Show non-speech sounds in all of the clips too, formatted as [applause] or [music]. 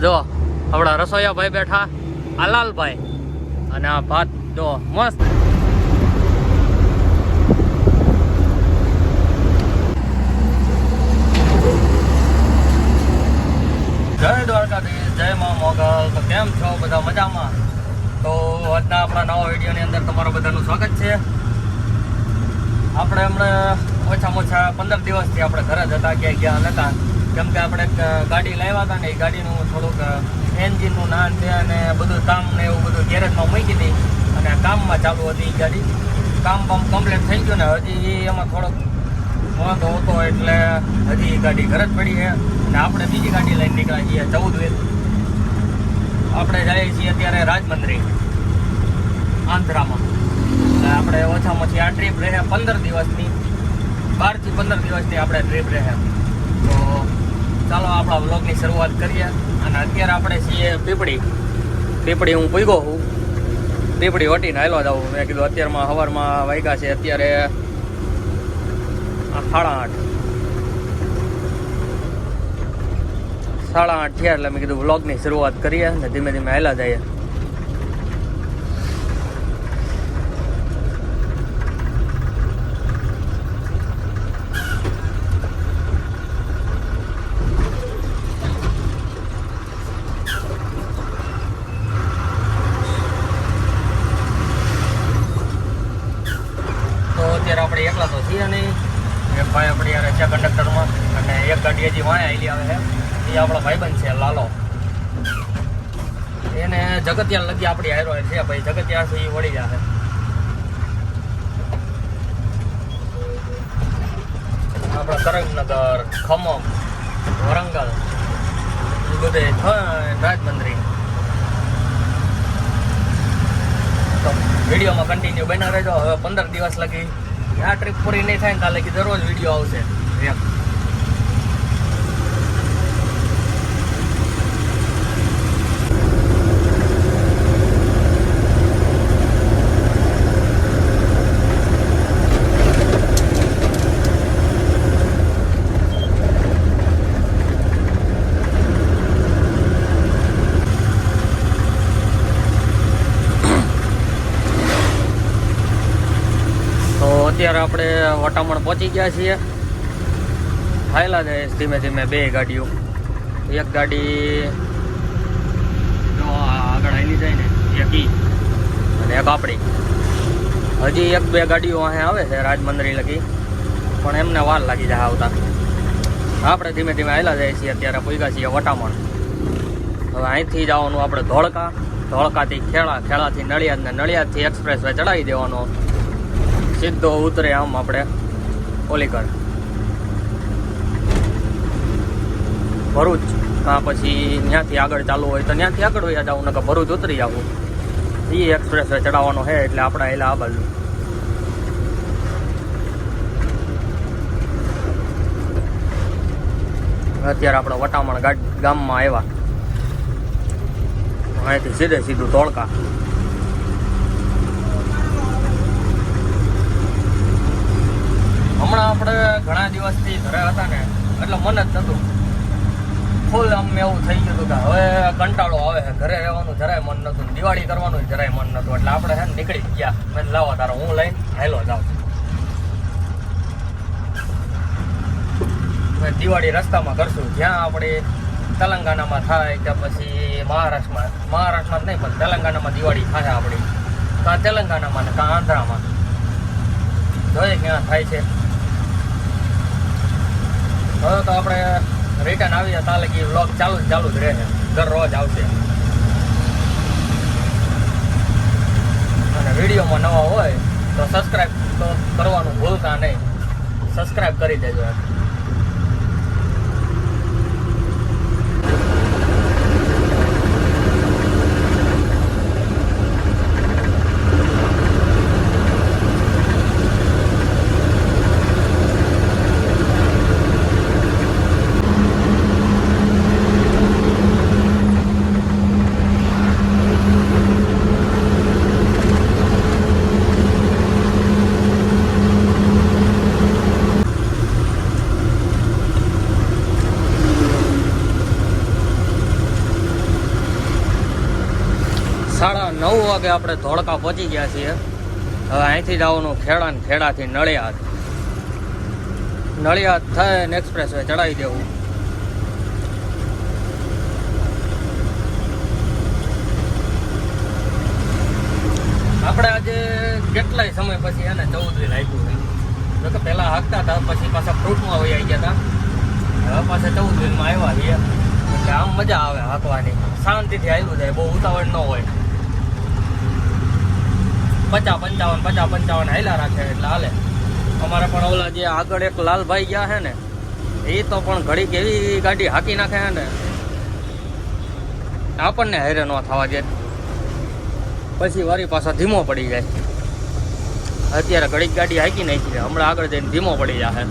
જો, આપણા રસોઈયા ભાઈ બેઠા, આલાલભાઈ. અને આ ભાત જો મસ્ત. જય દ્વારકાધીશ, જય મા મોગલ. તો કેમ છો બધા મજામાં? તો આજના આપણા નવા વિડીયોની અંદર તમારું બધાનું સ્વાગત છે. આપણે હમણાં ઓછામાં ઓછા પંદર દિવસથી આપણે ઘરે જતા ક્યાંય ગયા નહોતા કેમ કે આપણે ગાડી લાવ્યા હતા ને એ ગાડીનું થોડુંક એન્જિનનું નાન છે અને બધું કામ ને એવું બધું ગેરેજમાં મૂકી હતી અને કામમાં ચાલુ હતી એ ગાડી. કામ બામ કમ્પ્લીટ થઈ ગયું ને હજી એ એમાં થોડોક વાંધો હતો એટલે હજી એ ગાડી ઘરે જ પડી છે અને આપણે બીજી ગાડી લઈને નીકળ્યા છીએ ચૌદ વેલ આપણે જઈએ છીએ અત્યારે રાજમંદરી, આંધ્રામાં. એટલે આપણે ઓછામાં ઓછી આ ટ્રીપ રહે પંદર દિવસની, બારથી પંદર દિવસની આપણે ટ્રીપ રહે. ચાલો આપણા વ્લોગની શરૂઆત કરીએ. અને અત્યારે આપણે છીએ પીપળી. પીપળી હું પૂગ્યો છું. પીપળી વટીને હાલો જાઉં. મેં કીધું અત્યારમાં સવારમાં વાગ્યા છે, અત્યારે સાડા આઠ. સાડા આઠ થયા એટલે મેં કીધું વ્લોગની શરૂઆત કરીએ અને ધીમે ધીમે હાલા જઈએ તો અત્યારે આપણે એકલા તો છીએ નહીં એક ભાઈ આપણી યારે છે કંડક્ટરમાં અને એક ગાડી આપણો ભાઈબંધ છે, લાલો. એને જગતિયાલ લગી આપણી હારો છે ભાઈ. જગતિયાળ છે એ વળી જશે આપણા કરંગનગર ખમમ, વરંગલ બધે રાજમંદરી. તો વિડીયોમાં કન્ટિન્યુ બના રહેજો. હવે પંદર દિવસ લગી. આ ટ્રીપ પૂરી નહીં થાય ને કાલે કે દરરોજ વીડિયો આવશે. એમ તો અત્યારે આપણે વટામણ પહોંચી ગયા છીએ. હાયલા જાય ધીમે ધીમે બે ગાડીઓ. એક ગાડી જો આગળ હાલી જાય ને, એક અને એક આપણી. હજી એક બે ગાડીઓ અહીં આવે છે રાજમંદરી લગી, પણ એમને વાર લાગી જાય આવતા. આપણે ધીમે ધીમે હાયલા જાય છીએ અત્યારે પૂગ્યા છીએ વટામણ. હવે અહીંથી જવાનું આપણે ધોળકા, ધોળકાથી ખેડા, ખેડાથી નડિયાદ ને નડિયાદથી એક્સપ્રેસ વે ચડાવી દેવાનો. સીધો ઉતરે આમ આપણે ઓલીગઢ ભરૂચ. હા, પછી ત્યાંથી આગળ ચાલુ હોય તો ત્યાંથી આગળ હોય જવું નકર ભરૂચ ઉતરી આવું. એ એક્સપ્રેસ ચડાવવાનો છે એટલે આપણે એલા આ બાજુ અત્યારે આપણે વટામણ ગામમાં આવ્યા. અહીંથી સીધે સીધું ધોળકા. હમણાં આપણે ઘણા દિવસથી ઘરે હતા ને, એટલે મન જ થતું ફૂલ આમ એવું થઈ ગયું હતું કે હવે કંટાળો આવે છે. ઘરે રહેવાનું જરાય મન નતું. દિવાળી કરવાનું જરાય મન નતું. એટલે આપણે છે ને નીકળી ગયા. મેં લાવો તારો, હું લઈને હેલો જાઉં દિવાળી રસ્તામાં કરશું. જ્યાં આપણે તેલંગાણામાં થાય કે પછી મહારાષ્ટ્રમાં. મહારાષ્ટ્રમાં નહીં, પણ તેલંગાણામાં દિવાળી થાય આપણી. કાં તેલંગાણામાં ને કાં આંધ્રામાં. જોઈએ ક્યાં થાય છે. હવે તો આપણે રિટર્ન આવીએ તાલે કે વ્લોગ ચાલુ જ ચાલુ જ રહે દરરોજ આવશે. અને વિડીયોમાં નવા હોય તો સબસ્ક્રાઈબ તો કરવાનું ભૂલતા નહીં. સબસ્ક્રાઈબ કરી દેજો વાગે આપણે ધોળકા પહોંચી ગયા છીએ. હવે અહીંથી જવાનું ખેડા ને ખેડાથી નળિયાદ. નળિયાદ થઈને એક્સપ્રેસ વે ચડાવી દેવું. આપણે આજે કેટલાય સમય પછી એને ચૌધરી લાગ્યું છે. તો પહેલાં હાંકતા હતા, પછી પાછા ફ્રૂટમાં વહી આવી ગયા હતા. હવે પાછા ચૌધરીમાં આવ્યા છીએ. એટલે આમ મજા આવે હાંકવાની. શાંતિથી આવ્યું જાય, બહુ ઉતાવળ ન હોય. પચાસ પંચાવન પચાસ પંચાવન હાલ્યા રાખે એટલે હાલે. અમારે પણ ઓલા જે આગળ એક લાલભાઈ ગયા છે ને એ તો પણ ઘડીક એવી ગાડી હાકી નાખે છે ને. આપણને હેરે ન થવા દે. પછી વારી પાછા ધીમો પડી જાય. અત્યારે ઘડીક ગાડી હાકી નાખી છે, હમણાં આગળ જઈને ધીમો પડી જાય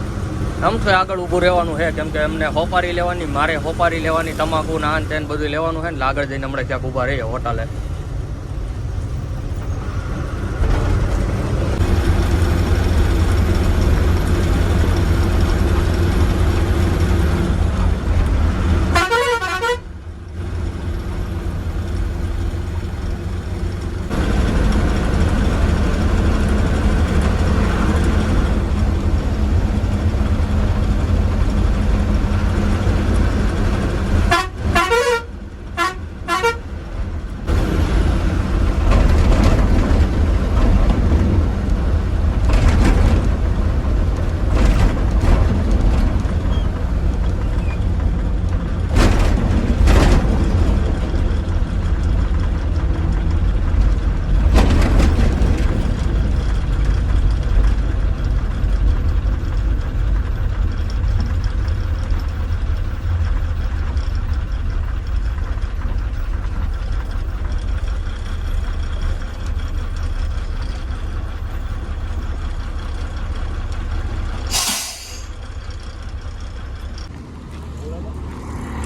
આમ તો આગળ ઊભું રહેવાનું છે, કેમ કે એમને હોપારી લેવાની, મારે હોપારી લેવાની, તમાકુ નાન તેન બધું લેવાનું છે ને આગળ જઈને હમણાં ક્યાંક ઊભા રહીએ હોટલે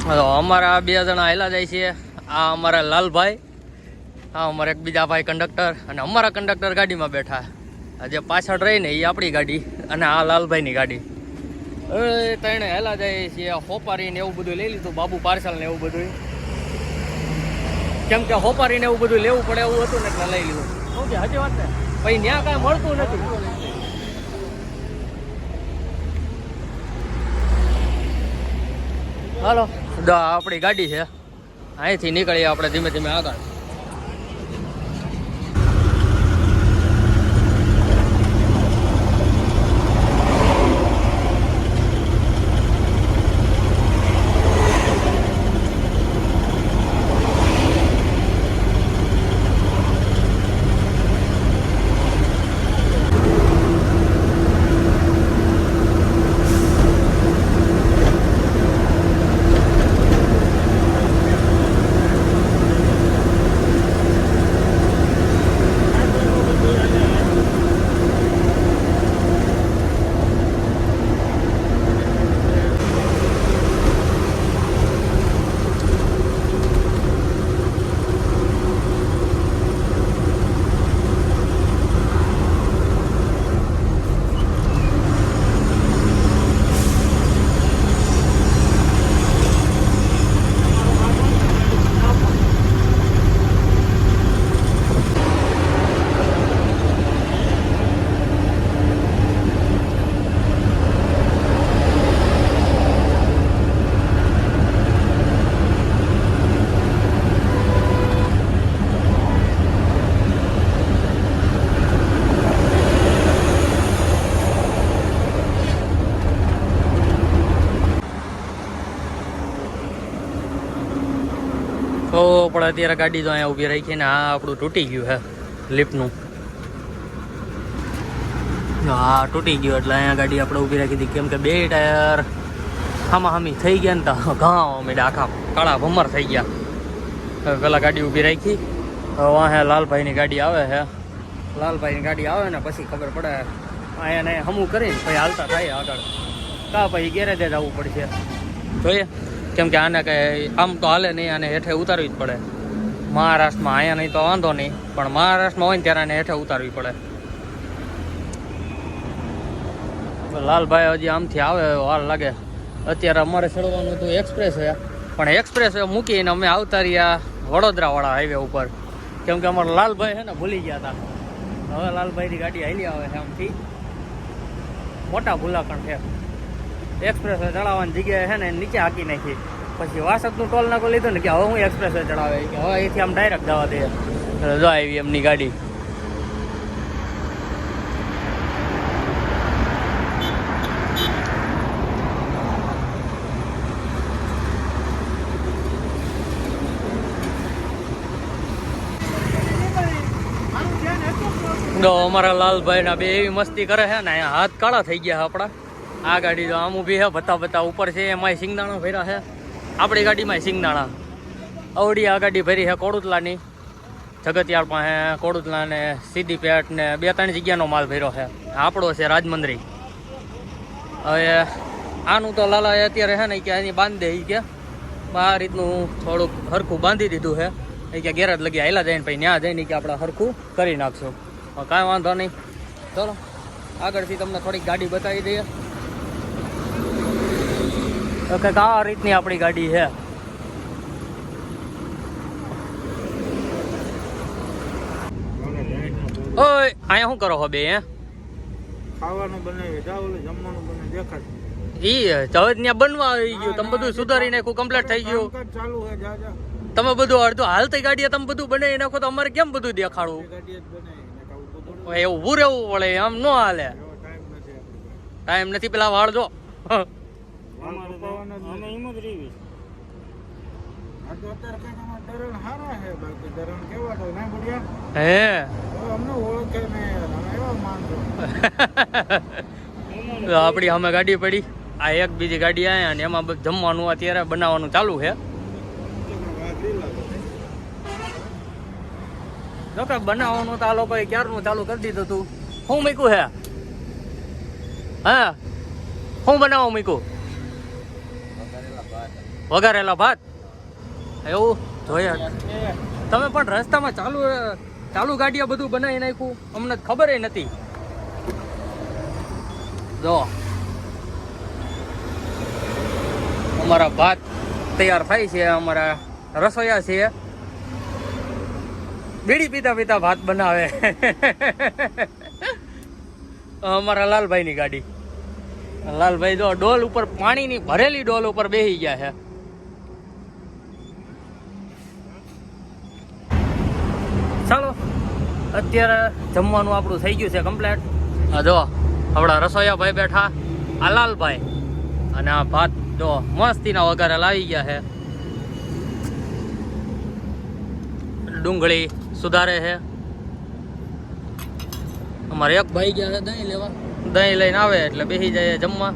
તો અમારા બે જણા આવેલા જાય છે. આ અમારા લાલભાઈ, આ અમારા એક બીજા ભાઈ કંડક્ટર અને અમારા કંડક્ટર ગાડીમાં બેઠા. જે પાછળ રહી ને એ આપણી ગાડી અને આ લાલભાઈની ગાડી. હવે ત્રણે હેલા જાય છે હોપારી ને એવું બધું લઈ લીધું, બાબુ પાર્સલ ને એવું બધું. કેમ કે હોપારી ને એવું બધું લેવું પડે એવું હતું ને એટલે લઈ લીધું. કે હજી વાત ને? પછી ત્યાં કાંઈ મળતું નથી. દા આપણી ગાડી છે. અહીંથી નીકળીએ આપણે ધીમે ધીમે આગળ તો પણ અત્યારે ગાડી તો અહીંયા ઊભી રાખી ને આ આપણું તૂટી ગયું છે લિફ્ટનું. હા તૂટી ગયું એટલે અહીંયા ગાડી આપણે ઊભી રાખી હતી. કેમ કે બે ટાયર હામા હામી થઈ ગયા ને તો ઘા અમે આખા કાળા ભમર થઈ ગયા. પેલા ગાડી ઊભી રાખી. વાહે લાલભાઈની ગાડી આવે હે. લાલભાઈની ગાડી આવે ને પછી ખબર પડે અહીંયા ને હમું કરીને પછી હાલતા થાય આગળ. કા પછી ગેરેજે આવવું પડશે. જોઈએ. કેમ કે આને કઈ આમ તો હાલે નહીં, આને હેઠે ઉતારવી જ પડે. મહારાષ્ટ્રમાં અહીંયા નહીં તો વાંધો નહીં, પણ મહારાષ્ટ્રમાં હોય ને ત્યારે એને હેઠે ઉતારવી પડે. લાલભાઈ હજી આમથી આવે હાલ લાગે. અત્યારે અમારે ચડવાનું હતું એક્સપ્રેસ છે, પણ એક્સપ્રેસ મૂકીને અમે આવતા રહ્યા વડોદરાવાળા હાઈવે ઉપર. કેમ કે અમારા લાલભાઈ છે ને ભૂલી ગયા હતા. હવે લાલભાઈની ગાડી હાલી આવે છે આમથી. મોટા ભૂલાકણ છે. એક્સપ્રેસ ચડાવવાની જગ્યાએ છે ને નીચે હાકી નાખી. પછી વાસદનું ટોલ નાકો લીધું ને કે હવે હું એક્સપ્રેસ ચડાવે. કે હવે અહીંથી આમ ડાયરેક્ટ જવા દે. જો આવી એમની ગાડી. તો અમારા લાલભાઈ ના બે એવી મસ્તી કરે છે ને, અહીંયા હાથ કાળા થઈ ગયા આપણા. આ ગાડી તો આમ ઊભી છે બતા બતા ઉપર છે, એમાંય સિંગદાણા ભર્યા છે. આપણી ગાડીમાં સિંગદાણા. અવડી આ ગાડી ભરી છે કોડુતલાની. જગતિયાળ પાસે કોડુતલા ને સીધી પેટ ને બે ત્રણ જગ્યાનો માલ ભર્યો છે આપણો છે રાજમંદરી. હવે આનું તો લાલા અત્યારે છે ને કે એની બાંધી દે કે. આ રીતનું થોડુંક હરખું બાંધી દીધું છે એ કે ગેરજ લગી હાલા જઈને પછી ત્યાં જઈને કે આપણે હરખું કરી નાખશું. કાંઈ વાંધો નહીં. ચલો, આગળથી તમને થોડીક ગાડી બતાવી દઈએ. તો કંઈક આ રીતની આપણી ગાડી છે. ઓય અહીંયા શું કરો હો બે હે? ખાવાનું બનાવી જાવ જમવાનું બને દેખાય ઈ જવેદ ત્યાં બનવા આવી ગયું. તમે બધું સુધારી નાખ્યું કમ્પ્લીટ થઈ ગયું. ચાલુ તમે બધું અડધું હાલતી ગાડીએ તમે બધું બનાવી નાખો તો અમારે કેમ બધું દેખાડવું? એવું રહેવું પડે એમ ન હાલે. ટાઈમ નથી ટાઈમ નથી પેલા વાળ જો વાળ કપાવવાના જ નથી. આ તો અત્યારે કંઈક અમારા ધરણ હારા છે બાકી ધરણ કેવા તો ના બઢિયા હે અમે ગાડી પડી. આ એક બીજી ગાડી આયા અને એમાં જમવાનું અત્યારે બનાવવાનું ચાલુ છે. બનાવવાનું તો આ લોકોએ ક્યારનું ચાલુ કરી દીધું તું? શું મૂક્યું હે? હા? શું બનાવવા મૂક્યું? વઘારેલા ભાત. એવું? જોયા. તમે પણ રસ્તામાં ચાલુ ચાલુ ગાડીયા બધું બનાવી નાખ્યું? અમને ખબર નથી. જો. અમારા ભાત તૈયાર થાય છે અમારા રસોઈયા છે. બીડી પીતા પીતા ભાત બનાવે. અમારા લાલભાઈની ગાડી. લાલભાઈ જો ડોલ ઉપર પાણીની ભરેલી ડોલ ઉપર બેસી ગયા છે ચાલો અત્યારે જમવાનું આપણું થઈ ગયું છે કમ્પ્લેટ જો, આપણા રસોઈયા ભાઈ બેઠા. આ લાલભાઈ. અને આ ભાત જો મસ્તીના વઘારે લાવી ગયા છે. ડુંગળી સુધારે છે. અમારે એક ભાઈ ગયા છે દહીં લેવા. દહીં લઈને આવે એટલે બેસી જાય જમવા.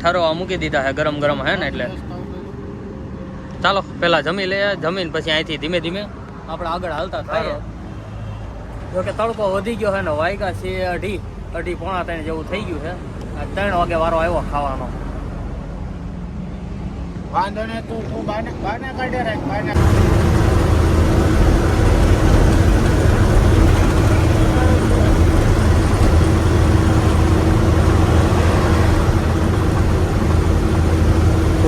ઠરવા મૂકી દીધા છે ગરમ ગરમ હે ને એટલે. ચાલો પેલા જમી લઈએ. જમીન પછી અહીંથી ધીમે ધીમે આપણે આગળ હાલતા થાય જો કે તડકો વધી ગયો છે ને વાયગા છે અઢી અઢી પોણા ત્રણ જેવું થઈ ગયું છે. ત્રણ વાગે વારો આવ્યો ખાવાનો. વાંધો ને તું તું બાને બાને કાઢે રાખ બાને.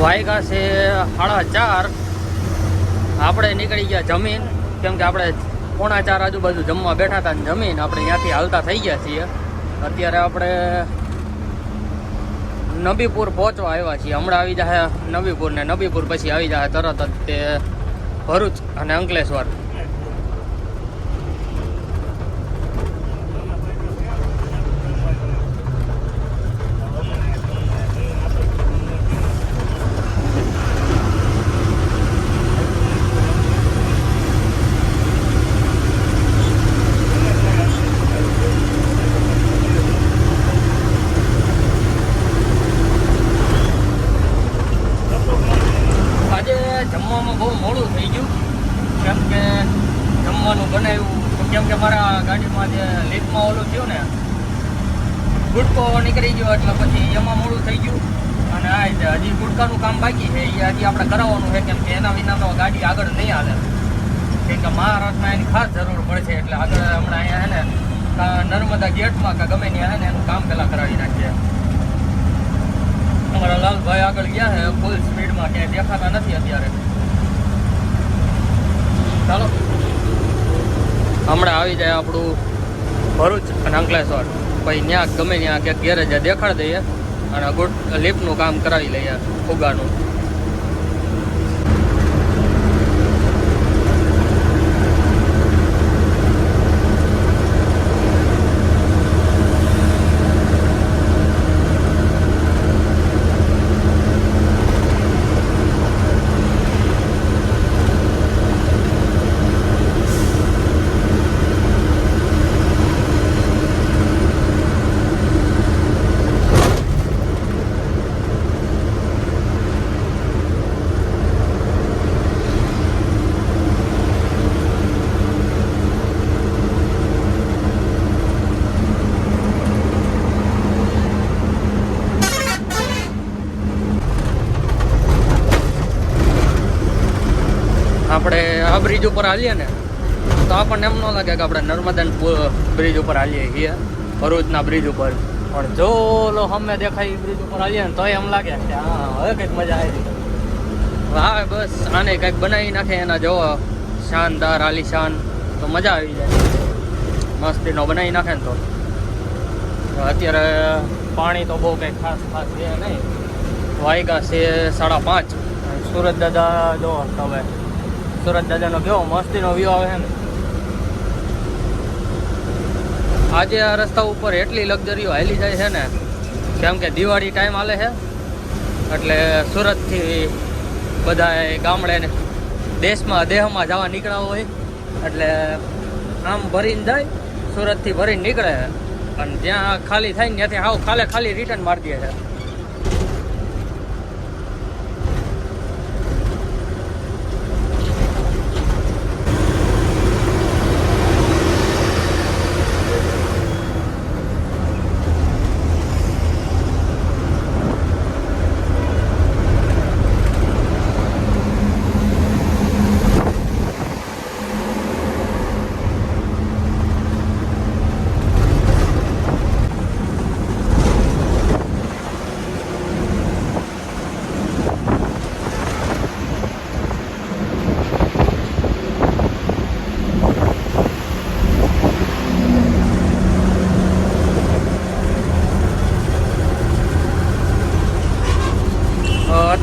વાયગા છે સાડા ચાર. આપણે નીકળી ગયા જમીન કેમ કે આપણે પોણા ચાર આજુબાજુ જમવા બેઠા હતા ને જમીન આપણે ત્યાંથી હાલતા થઈ ગયા છીએ. અત્યારે આપણે નબીપુર પહોંચવા આવ્યા છીએ. હમણાં આવી જાય નબીપુર ને નબીપુર પછી આવી જાય તરત જ તે ભરૂચ અને અંકલેશ્વર આજે જમવામાં બહુ મોડું થઈ ગયું કેમ કે જમવાનું બનાવ્યું કેમ કે મારા ગાડીમાં જે લીકમાં ઓલું થયું ને ગુટકો નીકળી ગયો એટલે પછી એમાં મોડું થઈ ગયું અને આ જે હજી ગુટકાનું કામ બાકી છે એ હજી આપણે કરાવવાનું છે, કેમ કે એના વિના તો ગાડી આગળ નહીં હાલે. કેમ કે મહારાષ્ટ્રમાં એની ખાસ જરૂર પડશે એટલે આગળ હમણાં અહીંયા છે ને નર્મદા ગેટમાં કે ગમે ત્યાં છે ને, એનું કામ પહેલાં કરાવી નાખીએ. અમારા લાલભાઈ આગળ ગયા છે ફૂલ સ્પીડમાં ક્યાંય દેખાતા નથી અત્યારે. ચાલો. હમણાં આવી જાય આપણું ભરૂચ અને અંકલેશ્વર. પછી ત્યાં ગમે ત્યાં ક્યાંક ગેરેજ દેખાડી દઈએ. અને ગુડ લેપનું કામ કરાવી લઈએ ફુગાનું આપણે આ બ્રિજ ઉપર હાલીએ ને, તો આપણને એમ ન લાગે કે આપણે નર્મદા બ્રિજ ઉપર હાલીએ છીએ, ભરૂચના બ્રિજ ઉપર. પણ જો લો અમે દેખાય બ્રિજ ઉપર હાલીએ ને તો એમ લાગે કે હા, હવે કંઈક મજા આવી હા, બસ, આને કંઈક બનાવી નાખે એના જો શાનદાર, આલીશાન, તો મજા આવી જાય. મસ્તીનો બનાવી નાખે ને તો. અત્યારે પાણી તો બહુ કંઈ ખાસ ખાસ છે નહીં. વાયગા છે સાડા પાંચ. સુરત દાદા, જો તમે સુરત દાદાનો કેવો મસ્તીનો વ્યૂ આવે છે આજે આ રસ્તા ઉપર એટલી લક્ઝરીઓ હાલી જાય છે ને, કેમ કે દિવાળી ટાઈમ હાલે છે. એટલે સુરતથી બધા ગામડે દેશમાં, દેહમાં જવા નીકળ્યા હોય. એટલે આમ ભરીને જાય, સુરતથી ભરીને નીકળે અને જ્યાં ખાલી થાય ને ત્યાંથી હાવ ખાલે ખાલી રિટર્ન મારી દે છે.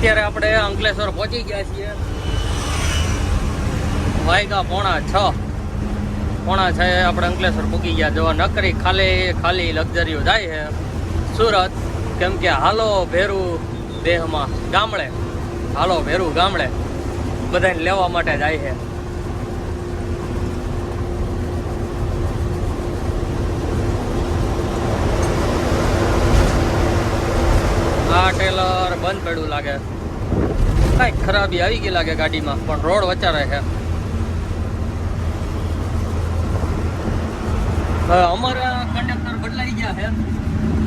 અત્યારે આપણે અંકલેશ્વર પહોંચી ગયા છીએ. વાયગા પોણા છ. પોણા છ આપણે અંકલેશ્વર પૂકી ગયા. જો નકરી ખાલી ખાલી લક્ઝરીઓ જાય છે. સુરત, કેમ કે હાલો ભેરું દેહમાં ગામડે. હાલો ભેરું ગામડે. બધાને લેવા માટે જાય છે. આ ટ્રેલર બંધ પડ્યું લાગે. કાંઈક ખરાબી આવી ગઈ લાગે ગાડીમાં, પણ રોડ વચારે છે. અમારા કંડક્ટર બદલાઈ ગયા છે.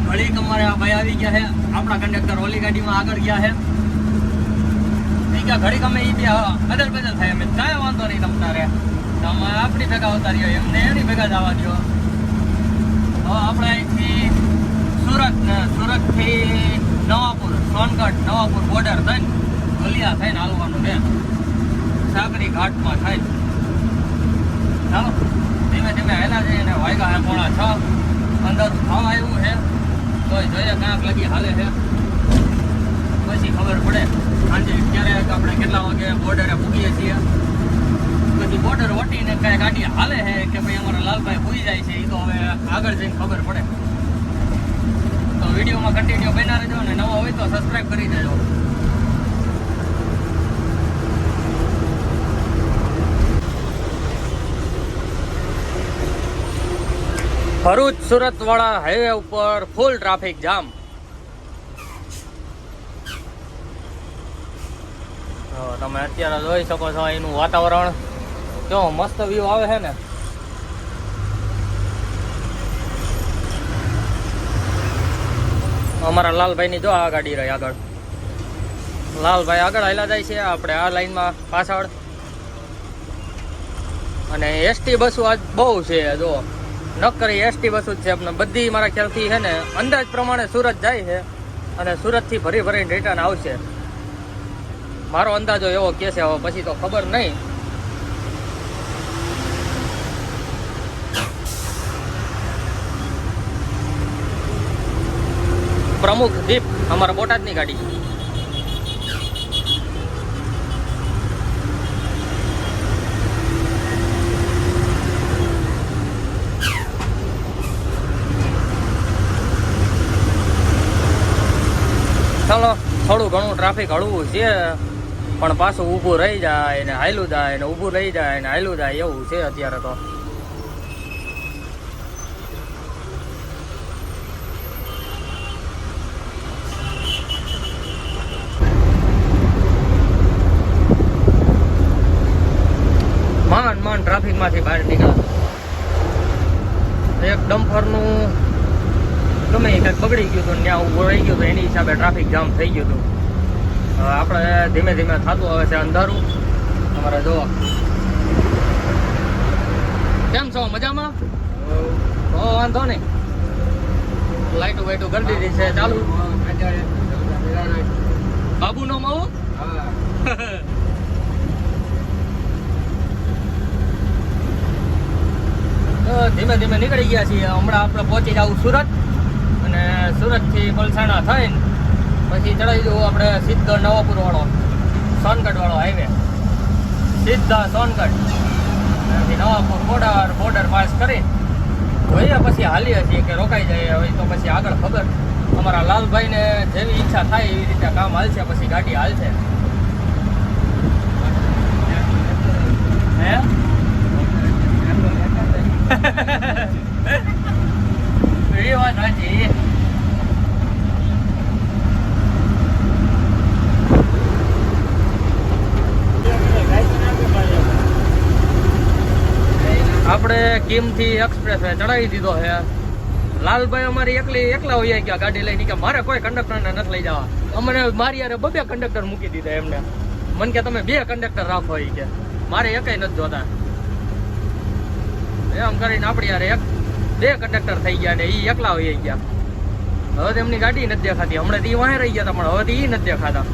ઘડીક અમારે આ ભાઈ આવી ગયા છે. આપણા કંડક્ટર ઓલી ગાડીમાં આગળ ગયા છે. ઈ ઘડીક અમે બે અદલ બદલ થાય અમે. કાંઈ વાંધો નહીં તમ તારે. તો આપણી ભેગા રહ્યો એમને એની ભેગા જવા દો હવે આપણે અહીંથી સુરત ને સુરતથી નવાપુર, સોનગઢ, નવાપુર બોર્ડર થઈને ગલિયા થઈને હાલવાનું છે. સાગરી ઘાટમાં થાય ચાલો, ધીમે ધીમે હેલા જઈએ અને વાયગા હે પોણા છ. અંદર ભાવ આવ્યું છે. તો જોઈએ ક્યાંક લગી હાલે છે. પછી ખબર પડે સાંજે ક્યારે આપણે કેટલા વાગે બોર્ડરે પૂગીએ છીએ. પછી બોર્ડર વટીને કઈ ગાડી હાલે છે કે ભાઈ અમારા લાલભાઈ ભૂઈ જાય છે એ તો હવે આગળ જઈને ખબર પડે. વિડીયોમાં કન્ટિન્યુ બના રહેજો અને નવો હોય તો સબસ્ક્રાઈબ કરી દેજો. ભરૂચ સુરત વાળા હાઈવે ઉપર ફૂલ ટ્રાફિક જામ તમે અત્યારે જોઈ શકો છો, એનું વાતાવરણ કેવો મસ્ત વ્યૂ આવે છે ને. અમારા લાલભાઈની જો આ ગાડી રહી આગળ. લાલભાઈ આગળ હાલા જાય છે, આપણે આ લાઈનમાં પાછળ. અને એસટી બસો આજ બહુ છે, જો. નક્કરી એસટી બસો જ છે આપણે બધી મારા ખ્યાલથી છે ને, અંદાજ પ્રમાણે સુરત જાય છે, અને સુરતથી ભરી ભરીને રિટર્ન આવશે. મારો અંદાજો એવો કે હવે પછી તો ખબર નહીં. પ્રમુખ દીપ અમારા બોટાદની ગાડી ચાલો, થોડું ઘણું ટ્રાફિક હળવું છે, પણ પાછું ઊભું રહી જાય ને હાયલું જાય ને ઊભું રહી જાય ને હાયલું જાય એવું છે અત્યારે તો. માંડ બહાર નીકળ્યા એક ડમ્ફરનું ગમે એ કંઈક બગડી ગયું હતું ત્યાં રહી ગયું હતું એની હિસાબે ટ્રાફિક જામ થઈ ગયું હતું. આપણે ધીમે ધીમે થતું આવે છે અંધારું. તમારે જોવા કેમ છો? મજામાં? હો વાંધો નહીં. લાઈટો વાઈટો કરી દીધી છે ચાલુ. બાબુનો માવું? તો [laughs] ધીમે ધીમે નીકળી ગયા છીએ. હમણાં આપણે પહોંચી જવું સુરત. અને સુરતથી પલસાણા થઈને પછી ચડાવી દઉં આપણે સિદ્ધગઢ નવાપુર વાળો સોનગઢ વાળો હાઈવે સીધા સોનગઢ. પછી નવાપુર બોર્ડર બોર્ડર પાસ કરી જોઈએ પછી હાલીએ છીએ કે રોકાઈ જાય હવે તો પછી આગળ ખબર. અમારા લાલભાઈને જેવી ઈચ્છા થાય એવી રીતે કામ હાલશે, પછી ગાડી હાલશે. હે? એ વાત સાચી આપણે કિમથી એક્સપ્રેસ ચડાવી દીધો છે. લાલભાઈ અમારી એકલી એકલા હોઈ ગયા ગાડી લઈને કે મારે કોઈ કંડક્ટરને નથી લઈ જવા. અમને મારી યારે બબે કંડક્ટર મૂકી દીધા એમને. મને કે તમે બે કંડક્ટર રાખો એ કે. મારે એકય નથી જોતા. એમ કરીને આપણી યાર એક બે કંડક્ટર થઈ ગયા ને એ એકલા હોઈ ગયા. હવે તો એમની ગાડી નથી દેખાતી. હમણાં ઈ વાહે રહી ગયા હતા, પણ હવે તો નથી દેખાતા.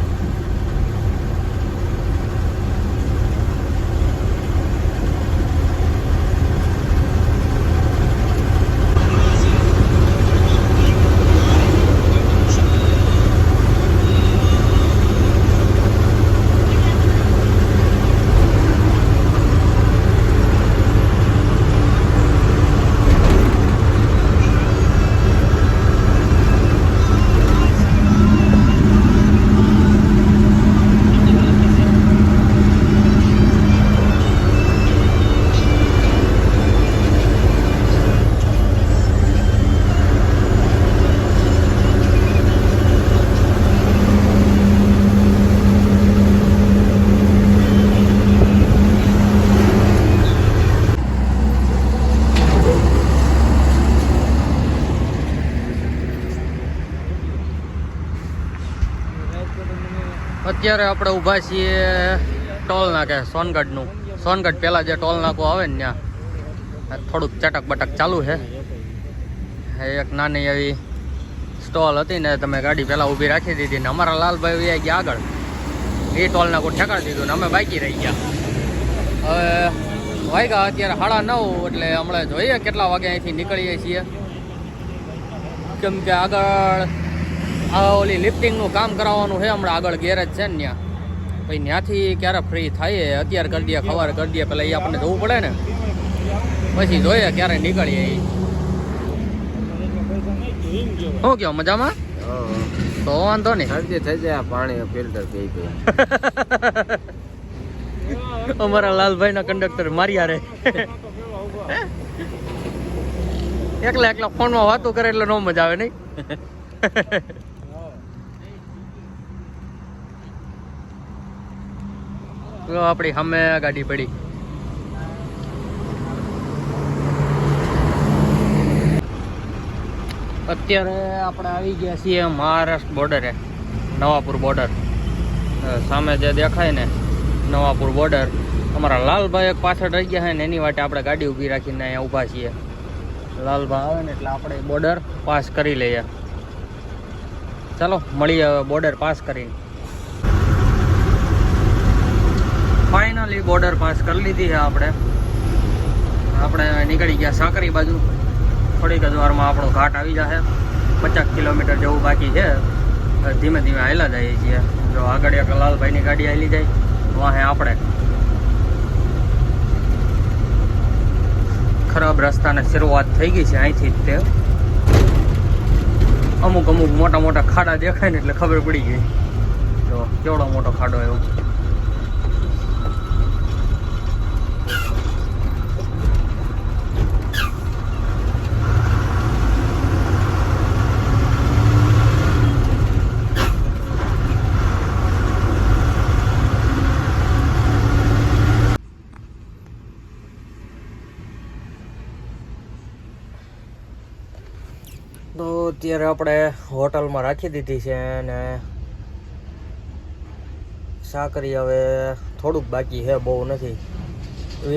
અત્યારે આપણે ઊભા છીએ ટોલ નાકે સોનગઢનું. સોનગઢ પહેલાં જે ટોલ નાકો આવે ને ત્યાં થોડુંક ચટક બટક ચાલુ છે. એક નાની એવી સ્ટોલ હતી ને, તમે ગાડી પહેલાં ઊભી રાખી દીધી ને અમારા લાલભાઈ વ્યા ગયા આગળ. એ ટોલ નાકું ઠેકાડી દીધું ને અમે બાકી રહી ગયા. હવે વાગ્યા અત્યારે સાડા નવ, એટલે હમણાં જોઈએ કેટલા વાગે અહીંથી નીકળીએ છીએ. કેમ કે આગળ આ ઓલી લિફ્ટિંગનું કામ કરાવવાનું છે હમણાં આગળ ગેરેજ છે ને ત્યાં. પછી ત્યાંથી ક્યારે ફ્રી થાય અત્યારે કરી દઈએ ખબર કરી દઈએ પેલા એ આપણને જવું પડે ને. પછી જોઈએ ક્યારે નીકળીએ એ શું કહો મજામાં? તો વાંધો નહીં. શરદી થઈ જાય પાણી ફિલ્ટર થઈ ગયું. [laughs] અમારા લાલભાઈ ના કંડક્ટર માર્યા રે. [laughs] એકલા એકલા ફોનમાં વાતો કરે એટલે નો મજા આવે નહીં. [laughs] તો આપણી સામે ગાડી પડી. અત્યારે આપણે આવી ગયા છીએ મહારાષ્ટ્ર બોર્ડરે નવાપુર બોર્ડર સામે જે દેખાય ને, નવાપુર બોર્ડર અમારા લાલભાઈ એક પાછળ રહી ગયા છે ને, એની માટે આપણે ગાડી ઊભી રાખીને અહીંયા ઊભા છીએ. લાલભાઈ આવે ને એટલે આપણે બોર્ડર પાસ કરી લઈએ. ચાલો, મળીએ બોર્ડર પાસ કરીને. ફાઇનલી બોર્ડર પાસ કરી લીધી છે આપણે. આપણે નીકળી ગયા સાકરી બાજુ. થોડીક જ વારમાં આપણો ઘાટ આવી જશે પચાસ કિલોમીટર જેવું બાકી છે. ધીમે ધીમે હાલા જઈએ છીએ. જો આગળ એક લાલભાઈની ગાડી હાલી જાય, વાહે આપણે. ખરાબ રસ્તાને શરૂઆત થઈ ગઈ છે અહીંથી જ તે. અમુક અમુક મોટા મોટા ખાડા દેખાય ને એટલે ખબર પડી ગઈ. જો કેવડો મોટો ખાડો એવો તો અત્યારે આપણે હોટલમાં રાખી દીધી છે અને સાકરી હવે થોડુંક બાકી છે, બહુ નથી.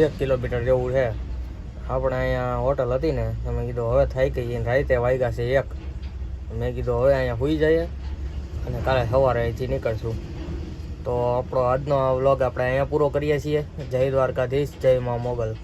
એક કિલોમીટર જેવું છે. આપણે અહીંયા હોટલ હતી ને તમે કીધું હવે થઈ ગઈ રાતે વાગ્યા છે એક. મેં કીધું હવે અહીંયા સુઈ જઈએ અને કાલે સવારે અહીંથી નીકળશું. તો આપણો આજનો વ્લોગ આપણે અહીંયા પૂરો કરીએ છીએ. જય દ્વારકાધીશ, જય મા મોગલ.